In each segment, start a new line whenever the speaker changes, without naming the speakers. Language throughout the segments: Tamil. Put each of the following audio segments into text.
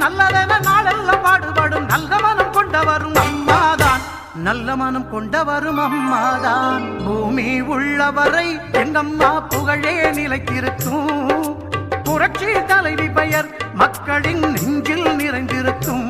நல்லதென நாளெல்லாம் பாடுபடும் நல்ல மனம் கொண்டவரும் அம்மாதான். நல்ல மனம் கொண்டவரும் அம்மாதான். பூமி உள்ளவரை எங்கம்மா புகழே நிலைத்திருக்கும் புரட்சி தலைவி பெயர் மக்களின் நெஞ்சில் நிறைந்திருக்கும்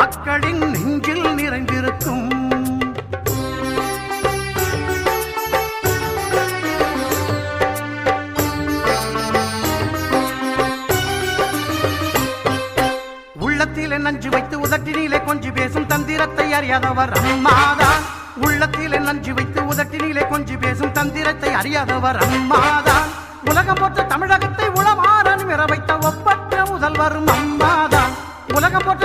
மக்களின் நெஞ்சில் நிறைந்திருக்கும். உள்ளத்திலே நஞ்சு வைத்து உதட்டினிலே கொஞ்சி பேசும் தந்திரத்தை அறியாதவர் அம்மாதான் உள்ளத்திலே நஞ்சு வைத்து உதட்டினிலே கொஞ்சி பேசும் தந்திரத்தை அறியாதவர் அம்மாதான் உலகம் போற்ற தமிழகத்தை உளமாறன் நிமிர வைத்த ஒப்பற்ற முதல்வரும் அம்மாதான் உலகம் போற்ற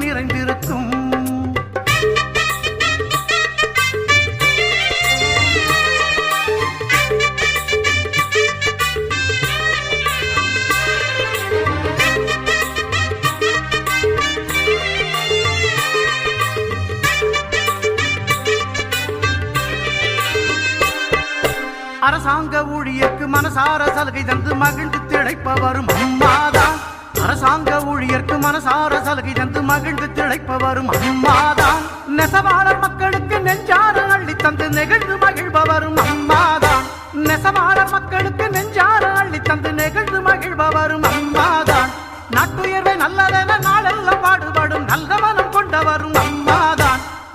அரசாங்க ஊழியர்க்கு மனசார சலுகை தந்து மகிழ்ந்து திளைப்பவரும் அம்மாதான் அரசாங்க ஊழியர்க்கு மனசார சலுகை தந்து மகிழ்ந்து திளைப்பவரும் அம்மாதான் நெசவாளர் மக்களுக்கு நெஞ்சார அள்ளி தந்து நெகிழ்ந்து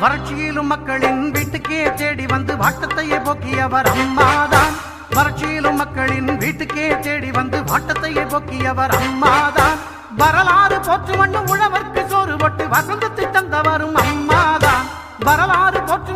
வறட்சியிலும் மக்களின் வீட்டுக்கே தேடி வந்து வாட்டத்தையே போக்கியவர் அம்மாதான். வறட்சியிலும் மக்களின் வீட்டுக்கே தேடி வந்து வாட்டத்தையே போக்கியவர் அம்மாதான். வரலாறு போற்று மண்ணு உழவர்க்கு சோறு போட்டு வசந்தத்தை தந்தவரும் அம்மாதான். வரலாறு போற்று